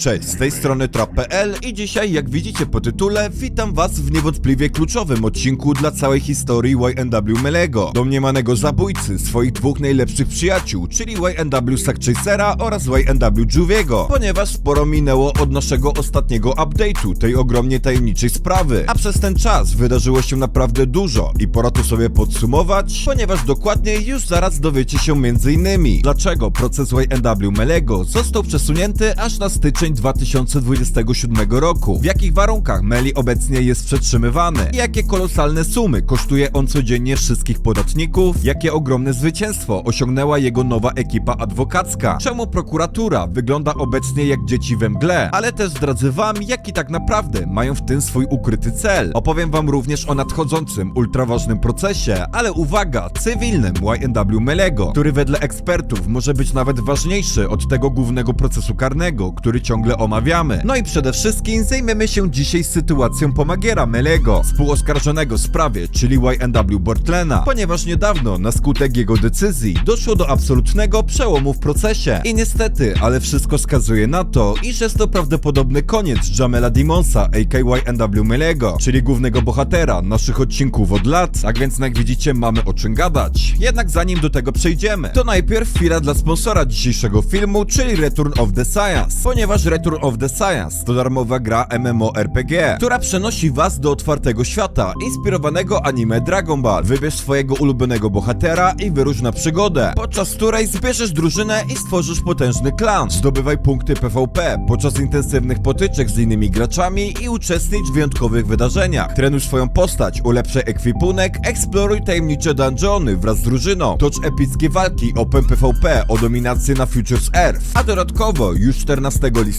Cześć, z tej strony Trap.pl i dzisiaj, jak widzicie po tytule, witam was w niewątpliwie kluczowym odcinku dla całej historii YNW Melego, domniemanego zabójcy swoich dwóch najlepszych przyjaciół, czyli YNW Sackchasera oraz YNW Juviego, ponieważ sporo minęło od naszego ostatniego update'u tej ogromnie tajemniczej sprawy, a przez ten czas wydarzyło się naprawdę dużo i pora to sobie podsumować, ponieważ dokładnie już zaraz dowiecie się m.in. dlaczego proces YNW Melego został przesunięty aż na styczeń 2027 roku, w jakich warunkach Meli obecnie jest przetrzymywany, jakie kolosalne sumy kosztuje on codziennie wszystkich podatników, jakie ogromne zwycięstwo osiągnęła jego nowa ekipa adwokacka, czemu prokuratura wygląda obecnie jak dzieci we mgle, ale też zdradzę wam, jaki tak naprawdę mają w tym swój ukryty cel. Opowiem wam również o nadchodzącym ultraważnym procesie, ale uwaga, cywilnym YNW Melego, który wedle ekspertów może być nawet ważniejszy od tego głównego procesu karnego, który ciągle omawiamy. No i przede wszystkim zajmiemy się dzisiaj sytuacją pomagiera Melego, współoskarżonego w sprawie, czyli YNW Bortlena, ponieważ niedawno na skutek jego decyzji doszło do absolutnego przełomu w procesie. I niestety, ale wszystko wskazuje na to, iż jest to prawdopodobny koniec Jamela Dimonsa, aka YNW Melego, czyli głównego bohatera naszych odcinków od lat, tak więc jak widzicie mamy o czym gadać. Jednak zanim do tego przejdziemy, to najpierw chwila dla sponsora dzisiejszego filmu, czyli Return of the Science, ponieważ Return of the Science to darmowa gra MMORPG, która przenosi was do otwartego świata, inspirowanego anime Dragon Ball. Wybierz swojego ulubionego bohatera i wyrusz na przygodę, podczas której zbierzesz drużynę i stworzysz potężny klan. Zdobywaj punkty PvP podczas intensywnych potyczek z innymi graczami i uczestnicz w wyjątkowych wydarzeniach. Trenuj swoją postać, ulepszaj ekwipunek, eksploruj tajemnicze dungeony wraz z drużyną, tocz epickie walki Open PvP o dominację na Futures Earth. A dodatkowo już 14 listopada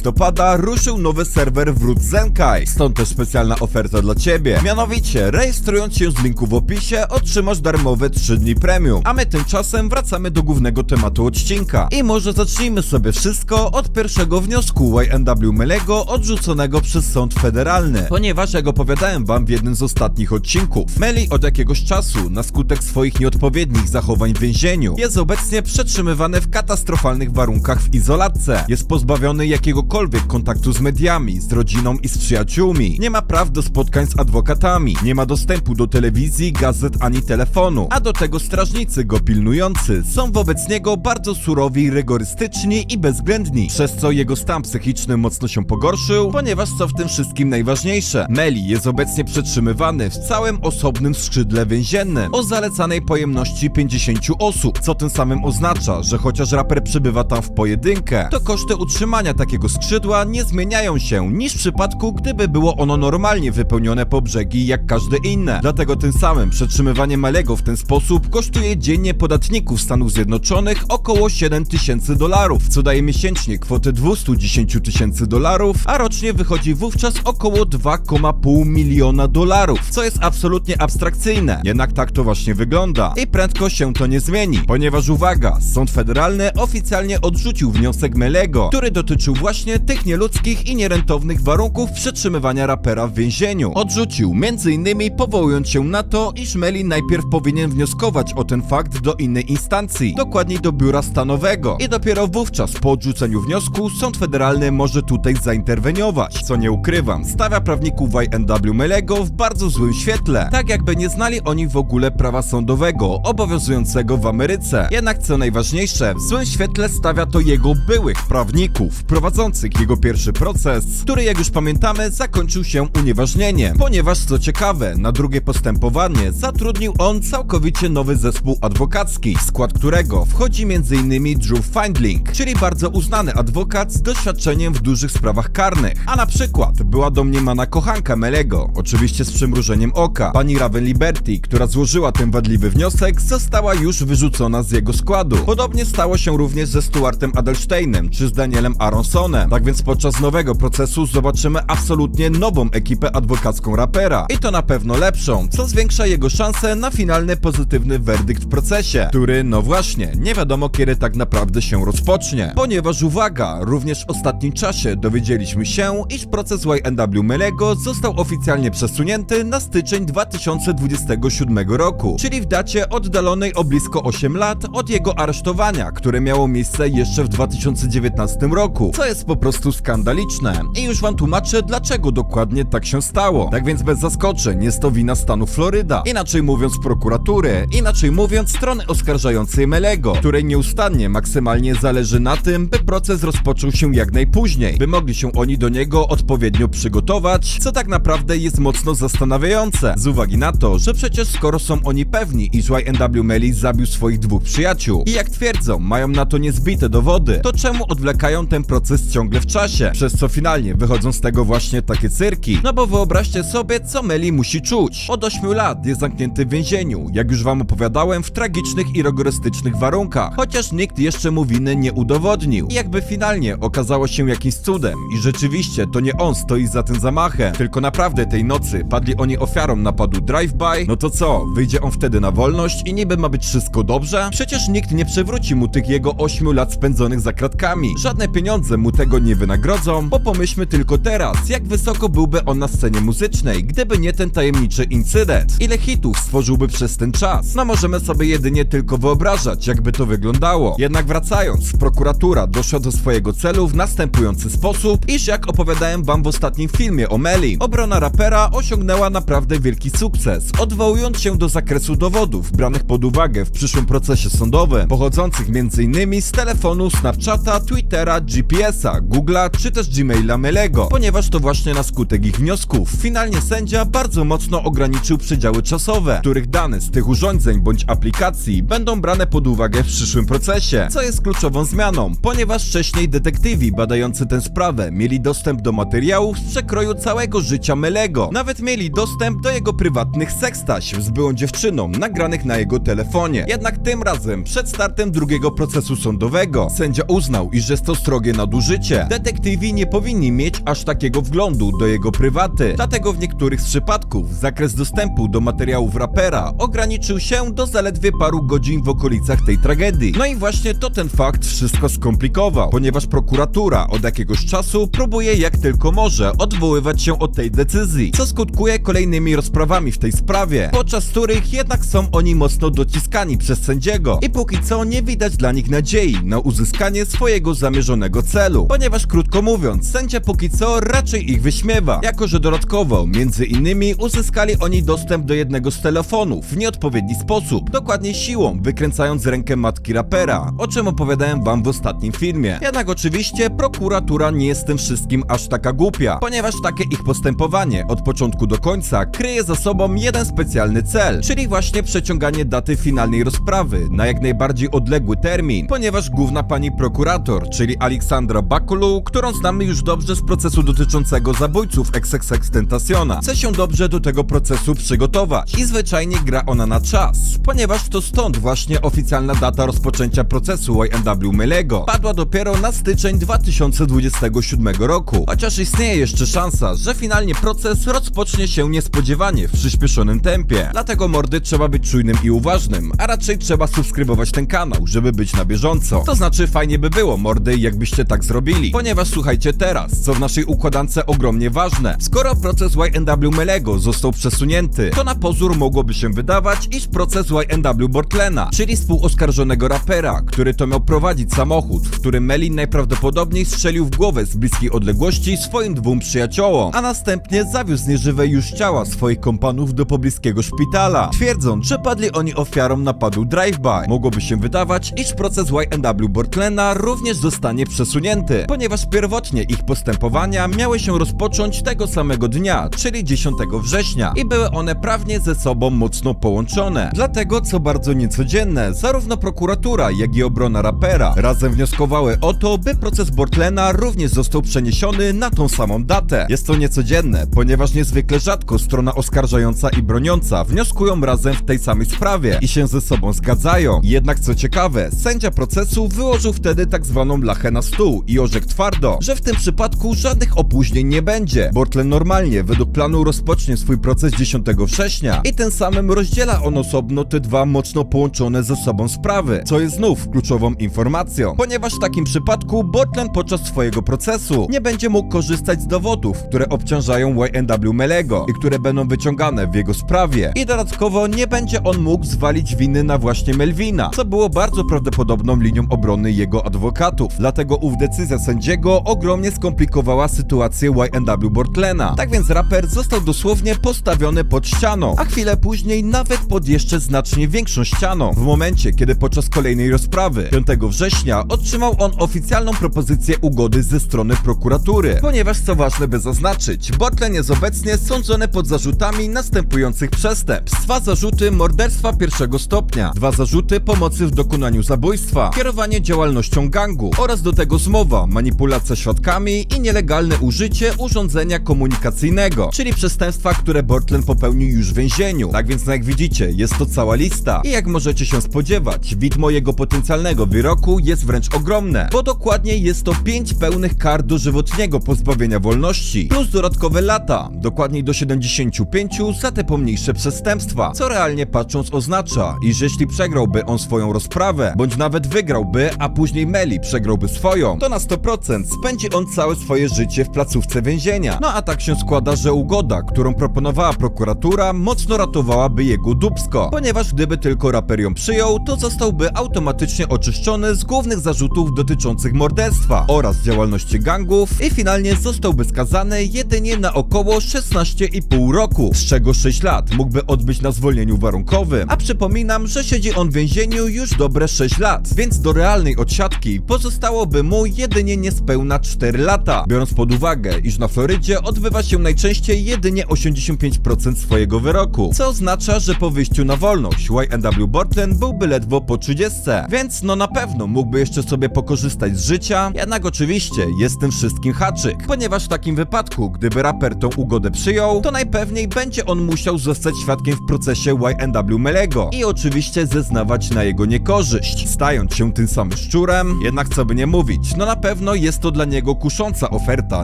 ruszył nowy serwer Wrót Zenkai, stąd też specjalna oferta dla ciebie. Mianowicie, rejestrując się z linku w opisie, otrzymasz darmowe 3 dni premium. A my tymczasem wracamy do głównego tematu odcinka. I może zacznijmy sobie wszystko od pierwszego wniosku YNW Melego odrzuconego przez sąd federalny. Ponieważ, jak opowiadałem wam w jednym z ostatnich odcinków, Meli od jakiegoś czasu, na skutek swoich nieodpowiednich zachowań w więzieniu, jest obecnie przetrzymywany w katastrofalnych warunkach w izolatce. Jest pozbawiony jakiegokolwiek kontaktu z mediami, z rodziną i z przyjaciółmi. Nie ma praw do spotkań z adwokatami, nie ma dostępu do telewizji, gazet ani telefonu. A do tego strażnicy go pilnujący są wobec niego bardzo surowi, rygorystyczni i bezwzględni, przez co jego stan psychiczny mocno się pogorszył, ponieważ co w tym wszystkim najważniejsze, Meli jest obecnie przetrzymywany w całym osobnym skrzydle więziennym o zalecanej pojemności 50 osób, co tym samym oznacza, że chociaż raper przybywa tam w pojedynkę, to koszty utrzymania takiego skrzydła nie zmieniają się niż w przypadku, gdyby było ono normalnie wypełnione po brzegi jak każde inne. Dlatego tym samym przetrzymywanie Malego w ten sposób kosztuje dziennie podatników Stanów Zjednoczonych około 7 tysięcy dolarów, co daje miesięcznie kwotę 210 tysięcy dolarów, a rocznie wychodzi wówczas około 2,5 miliona dolarów, co jest absolutnie abstrakcyjne. Jednak tak to właśnie wygląda i prędko się to nie zmieni, ponieważ uwaga, sąd federalny oficjalnie odrzucił wniosek Melego, który dotyczył właśnie tych nieludzkich i nierentownych warunków przetrzymywania rapera w więzieniu. Odrzucił m.in. powołując się na to, iż Meli najpierw powinien wnioskować o ten fakt do innej instancji, dokładniej do biura stanowego i dopiero wówczas po odrzuceniu wniosku sąd federalny może tutaj zainterweniować, co nie ukrywam, stawia prawników YNW Melego w bardzo złym świetle, tak jakby nie znali oni w ogóle prawa sądowego obowiązującego w Ameryce. Jednak co najważniejsze, w złym świetle stawia to jego byłych prawników, prowadzących jego pierwszy proces, który jak już pamiętamy zakończył się unieważnieniem, ponieważ co ciekawe, na drugie postępowanie zatrudnił on całkowicie nowy zespół adwokacki, w skład którego wchodzi m.in. Drew Findling, czyli bardzo uznany adwokat z doświadczeniem w dużych sprawach karnych, a na przykład była domniemana kochanka Melego, oczywiście z przymrużeniem oka, pani Raven Liberty, która złożyła ten wadliwy wniosek, została już wyrzucona z jego składu. Podobnie stało się również ze Stuartem Adelsteinem czy z Danielem Aronsonem. Tak więc podczas nowego procesu zobaczymy absolutnie nową ekipę adwokacką rapera i to na pewno lepszą, co zwiększa jego szanse na finalny pozytywny werdykt w procesie, który no właśnie, nie wiadomo kiedy tak naprawdę się rozpocznie. Ponieważ uwaga, również w ostatnim czasie dowiedzieliśmy się, iż proces YNW Melego został oficjalnie przesunięty na styczeń 2027 roku, czyli w dacie oddalonej o blisko 8 lat od jego aresztowania, które miało miejsce jeszcze w 2019 roku, co jest po prostu skandaliczne. I już wam tłumaczę, dlaczego dokładnie tak się stało. Tak więc bez zaskoczeń, jest to wina stanu Floryda. Inaczej mówiąc prokuratury, inaczej mówiąc strony oskarżającej Melego, której nieustannie maksymalnie zależy na tym, by proces rozpoczął się jak najpóźniej, by mogli się oni do niego odpowiednio przygotować, co tak naprawdę jest mocno zastanawiające, z uwagi na to, że przecież skoro są oni pewni, iż YNW Melly zabił swoich dwóch przyjaciół i jak twierdzą, mają na to niezbite dowody, to czemu odwlekają ten proces ciągle w czasie? Przez co finalnie wychodzą z tego właśnie takie cyrki. No bo wyobraźcie sobie, co Melly musi czuć. Od 8 lat jest zamknięty w więzieniu, jak już wam opowiadałem, w tragicznych i rygorystycznych warunkach, chociaż nikt jeszcze mu winy nie udowodnił. I jakby finalnie okazało się jakimś cudem i rzeczywiście to nie on stoi za tym zamachem, tylko naprawdę tej nocy padli oni ofiarą napadu drive-by, no to co, wyjdzie on wtedy na wolność i niby ma być wszystko dobrze? Przecież nikt nie przywróci mu tych jego 8 lat spędzonych za kratkami. Żadne pieniądze mu tego nie wynagrodzą, bo pomyślmy tylko teraz, jak wysoko byłby on na scenie muzycznej, gdyby nie ten tajemniczy incydent. Ile hitów stworzyłby przez ten czas? No możemy sobie jedynie tylko wyobrażać, jakby to wyglądało. Jednak wracając, prokuratura doszła do swojego celu w następujący sposób, iż jak opowiadałem wam w ostatnim filmie o Meli, obrona rapera osiągnęła naprawdę wielki sukces, odwołując się do zakresu dowodów branych pod uwagę w przyszłym procesie sądowym, pochodzących m.in. z telefonu, Snapchata, Twittera, GPS-a, Google'a czy też Gmaila Melego, ponieważ to właśnie na skutek ich wniosków finalnie sędzia bardzo mocno ograniczył przedziały czasowe, których dane z tych urządzeń bądź aplikacji będą brane pod uwagę w przyszłym procesie, co jest kluczową zmianą, ponieważ wcześniej detektywi badający tę sprawę mieli dostęp do materiałów z przekroju całego życia Melego. Nawet mieli dostęp do jego prywatnych sekstaśm z byłą dziewczyną nagranych na jego telefonie. Jednak tym razem, przed startem drugiego procesu sądowego, sędzia uznał, iż jest to strogie nadużycie. Detektywi nie powinni mieć aż takiego wglądu do jego prywaty, dlatego w niektórych z przypadków zakres dostępu do materiałów rapera ograniczył się do zaledwie paru godzin w okolicach tej tragedii. No i właśnie to ten fakt wszystko skomplikował, ponieważ prokuratura od jakiegoś czasu próbuje jak tylko może odwoływać się od tej decyzji, co skutkuje kolejnymi rozprawami w tej sprawie, podczas których jednak są oni mocno dociskani przez sędziego. I póki co nie widać dla nich nadziei na uzyskanie swojego zamierzonego celu, ponieważ krótko mówiąc, sędzia póki co raczej ich wyśmiewa, jako że dodatkowo, między innymi uzyskali oni dostęp do jednego z telefonów w nieodpowiedni sposób, dokładnie siłą, wykręcając rękę matki rapera, o czym opowiadałem wam w ostatnim filmie. Jednak oczywiście prokuratura nie jest tym wszystkim aż taka głupia, ponieważ takie ich postępowanie od początku do końca kryje za sobą jeden specjalny cel, czyli właśnie przeciąganie daty finalnej rozprawy na jak najbardziej odległy termin, ponieważ główna pani prokurator, czyli Aleksandra Bakulu, którą znamy już dobrze z procesu dotyczącego zabójców XXX Tentaciona, chce się dobrze do tego procesu przygotować i zwyczajnie gra ona na czas, ponieważ to stąd właśnie oficjalna data rozpoczęcia procesu YNW Melego padła dopiero na styczeń 2027 roku, chociaż istnieje jeszcze szansa, że finalnie proces rozpocznie się niespodziewanie w przyspieszonym tempie. Dlatego mordy trzeba być czujnym i uważnym, a raczej trzeba subskrybować ten kanał, żeby być na bieżąco. To znaczy fajnie by było mordy, jakbyście tak zrobili, ponieważ słuchajcie teraz, co w naszej układance ogromnie ważne. Skoro proces YNW Melego został przesunięty, to na pozór mogłoby się wydawać, iż proces YNW Bortlena, czyli współoskarżonego rapera, który to miał prowadzić samochód, w którym Melin najprawdopodobniej strzelił w głowę z bliskiej odległości swoim dwóm przyjaciołom, a następnie zawiózł nieżywe już ciała swoich kompanów do pobliskiego szpitala, twierdząc, że padli oni ofiarą napadu drive-by. Mogłoby się wydawać, iż proces YNW Bortlena również zostanie przesunięty, ponieważ pierwotnie ich postępowania miały się rozpocząć tego samego dnia, czyli 10 września i były one prawnie ze sobą mocno połączone. Dlatego, co bardzo niecodzienne, zarówno prokuratura, jak i obrona rapera razem wnioskowały o to, by proces Bortlena również został przeniesiony na tą samą datę. Jest to niecodzienne, ponieważ niezwykle rzadko strona oskarżająca i broniąca wnioskują razem w tej samej sprawie i się ze sobą zgadzają. Jednak co ciekawe, sędzia procesu wyłożył wtedy tak zwaną lachę na stół i orzekł twardo, że w tym przypadku żadnych opóźnień nie będzie. Bortlen normalnie, według planu rozpocznie swój proces 10 września i tym samym rozdziela on osobno te dwa mocno połączone ze sobą sprawy, co jest znów kluczową informacją, ponieważ w takim przypadku Bortlen podczas swojego procesu nie będzie mógł korzystać z dowodów, które obciążają YNW Melego i które będą wyciągane w jego sprawie i dodatkowo nie będzie on mógł zwalić winy na właśnie Melvina, co było bardzo prawdopodobną linią obrony jego adwokatów. Dlatego ów decyzja sędziego ogromnie skomplikowała sytuację YNW Bortlena. Tak więc raper został dosłownie postawiony pod ścianą, a chwilę później nawet pod jeszcze znacznie większą ścianą. W momencie, kiedy podczas kolejnej rozprawy 5 września otrzymał on oficjalną propozycję ugody ze strony prokuratury. Ponieważ co ważne by zaznaczyć, Bortlen jest obecnie sądzony pod zarzutami następujących przestępstw. Dwa zarzuty morderstwa pierwszego stopnia, dwa zarzuty pomocy w dokonaniu zabójstwa, kierowanie działalnością gangu oraz do tego zmowa, manipulacja świadkami i nielegalne użycie urządzenia komunikacyjnego, czyli przestępstwa, które Bortlen popełnił już w więzieniu. Tak więc, no jak widzicie, jest to cała lista. I jak możecie się spodziewać, widmo jego potencjalnego wyroku jest wręcz ogromne, bo dokładnie jest to 5 pełnych kar dożywotniego pozbawienia wolności, plus dodatkowe lata, dokładniej do 75 za te pomniejsze przestępstwa, co realnie patrząc oznacza, iż jeśli przegrałby on swoją rozprawę, bądź nawet wygrałby, a później Meli przegrałby swoją, to na 100% spędzi on całe swoje życie w placówce więzienia. No a tak się składa, że ugoda, którą proponowała prokuratura, mocno ratowałaby jego dubsko, ponieważ gdyby tylko raper ją przyjął, to zostałby automatycznie oczyszczony z głównych zarzutów dotyczących morderstwa oraz działalności gangów i finalnie zostałby skazany jedynie na około 16,5 roku, z czego 6 lat mógłby odbyć na zwolnieniu warunkowym, a przypominam, że siedzi on w więzieniu już dobre 6 lat, więc do realnej odsiadki pozostałoby mu jedynie niespełna 4 lata, biorąc pod uwagę, iż na Florydzie odbywa się najczęściej jedynie 85% swojego wyroku, co oznacza, że po wyjściu na wolność YNW Bortlen byłby ledwo po 30, więc no na pewno mógłby jeszcze sobie pokorzystać z życia, jednak oczywiście jest tym wszystkim haczyk, ponieważ w takim wypadku, gdyby raper tą ugodę przyjął, to najpewniej będzie on musiał zostać świadkiem w procesie YNW Melego i oczywiście zeznawać na jego niekorzyść, stając się tym samym szczurem, jednak co by nie mówić, no na pewno jest to dla niego kusząca oferta,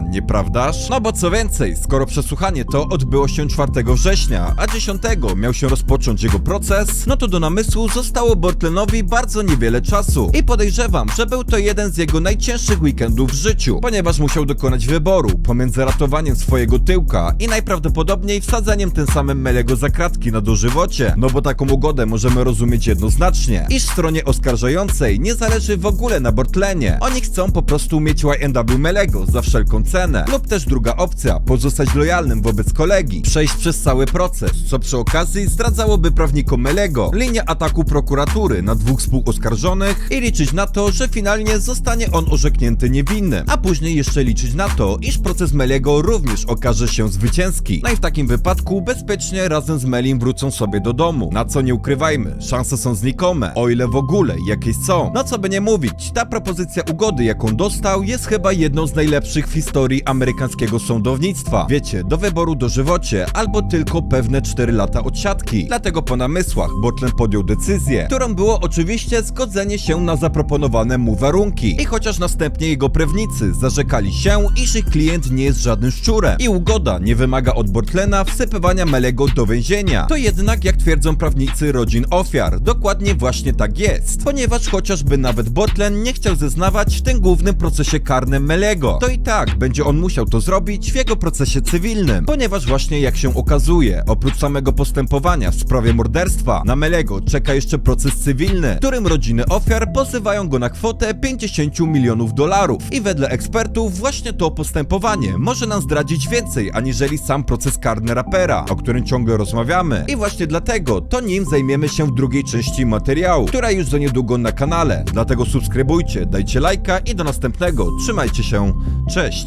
nieprawdaż? No bo co więcej, skoro przesłuchanie to odbyło się 4 września, a 10 miał się rozpocząć jego proces, no to do namysłu zostało Bortlenowi bardzo niewiele czasu i podejrzewam, że był to jeden z jego najcięższych weekendów w życiu, ponieważ musiał dokonać wyboru pomiędzy ratowaniem swojego tyłka i najprawdopodobniej wsadzeniem tym samym Melego za kratki na dożywocie, no bo taką ugodę możemy rozumieć jednoznacznie, iż stronie oskarżającej nie zależy w ogóle na Bortlenie. Oni chcą po prostu mieć YNW Melego za wszelką cenę, lub też druga opcja, pozostać lojalnym wobec kolegi, przejść przez cały proces, co przy okazji zdradzałoby prawnikom Melego. Linię ataku prokuratury na dwóch współoskarżonych i liczyć na to, że finalnie zostanie on orzeknięty niewinny, a później jeszcze liczyć na to, iż proces Melego również okaże się zwycięski. No i w takim wypadku bezpiecznie razem z Melim wrócą sobie do domu, na co nie ukrywajmy, szanse są znikome, o ile w ogóle jakieś są. No co by nie mówić, ta propozycja ugody jaką dostał jest chyba jedną z najlepszych w historii amerykańskiego sądownictwa. Wiecie, do wyboru dożywocie albo tylko pewne 4 lata odsiadki. Dlatego po namysłach Bortlen podjął decyzję, którą było oczywiście zgodzenie się na zaproponowane mu warunki. I chociaż następnie jego prawnicy zarzekali się, iż ich klient nie jest żadnym szczurem i ugoda nie wymaga od Bortlena wsypywania Melego do więzienia, to jednak jak twierdzą prawnicy rodzin ofiar, dokładnie właśnie tak jest. Ponieważ chociażby nawet Bortlen nie chciał zeznawać w tym głównym procesie karnym Melego, to i tak będzie on musiał to zrobić w jego procesie cywilnym, ponieważ właśnie jak się okazuje, oprócz samego postępowania w sprawie morderstwa, na Melego czeka jeszcze proces cywilny, w którym rodziny ofiar pozywają go na kwotę 50 milionów dolarów. I wedle ekspertów właśnie to postępowanie może nam zdradzić więcej aniżeli sam proces karny rapera, o którym ciągle rozmawiamy. I właśnie dlatego to nim zajmiemy się w drugiej części materiału, która już za niedługo na kanale. Dlatego subskrybujcie, dajcie lajka i do następnego. Trzymajcie się. Cześć!